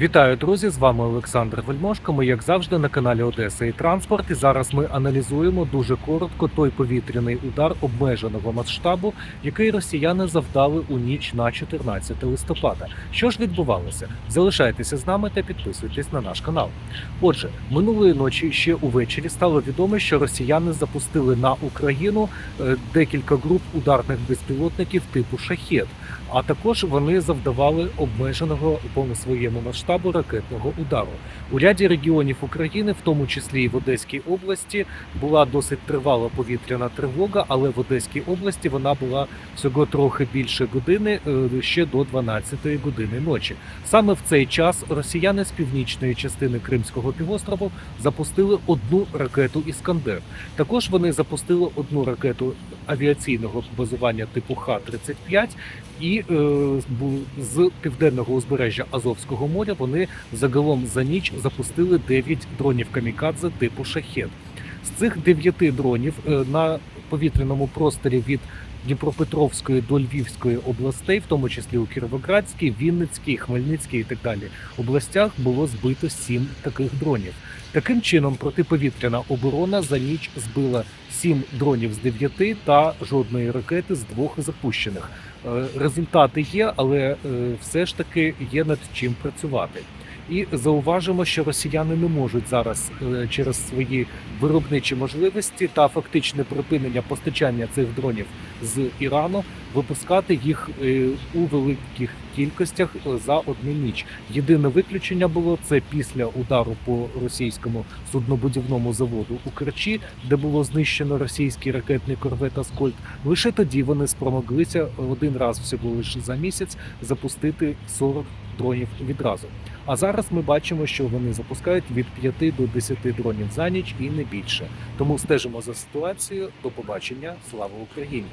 Вітаю, друзі! З вами Олександр Вельмошко. Ми, як завжди, на каналі Одеса і Транспорт. І зараз ми аналізуємо дуже коротко той повітряний удар обмеженого масштабу, який росіяни завдали у ніч на 14 листопада. Що ж відбувалося? Залишайтеся з нами та підписуйтесь на наш канал. Отже, минулої ночі ще увечері стало відомо, що росіяни запустили на Україну е, декілька груп ударних безпілотників типу шахет. А також вони завдавали обмеженого по своєму масштабу ракетного удару. У ряді регіонів України, в тому числі і в Одеській області, була досить тривала повітряна тривога, але в Одеській області вона була всього трохи більше години, е, ще до 12-ї години ночі. Саме в цей час росіяни з північної частини Кримського півострову запустили одну ракету Іскандер. Також вони запустили одну ракету авіаційного базування типу Х-35 і е, з південного узбережжя Азовського моря вони загалом за ніч запустили 9 дронів камікадзе типу шахет. З цих 9 дронів е, на повітряному просторі від Дніпропетровської до Львівської областей, в тому числі у Кіровоградській, Вінницькій, Хмельницькій і так далі областях було збито 7 таких дронів. Таким чином, протиповітряна оборона за ніч збила 7 дронів з 9 та жодної ракети з двох запущених. Е, Результати є, але е, все ж таки є над чим працювати. І зауважимо, що росіяни не можуть зараз е, через свої виробничі можливості та фактичне припинення постачання цих дронів з Ірану випускати їх е, у великих кількостях е, за одну ніч. Єдине виключення було це після удару по російському суднобудівному заводу у Керчі, де було знищено російський ракетний корвет Аскольд. Лише тоді вони спромоглися один раз всього лише за місяць запустити 40 дронів відразу. А зараз ми бачимо, що вони запускають від 5 до 10 дронів за ніч і не більше. Тому стежимо за ситуацією. До побачення. Слава Україні!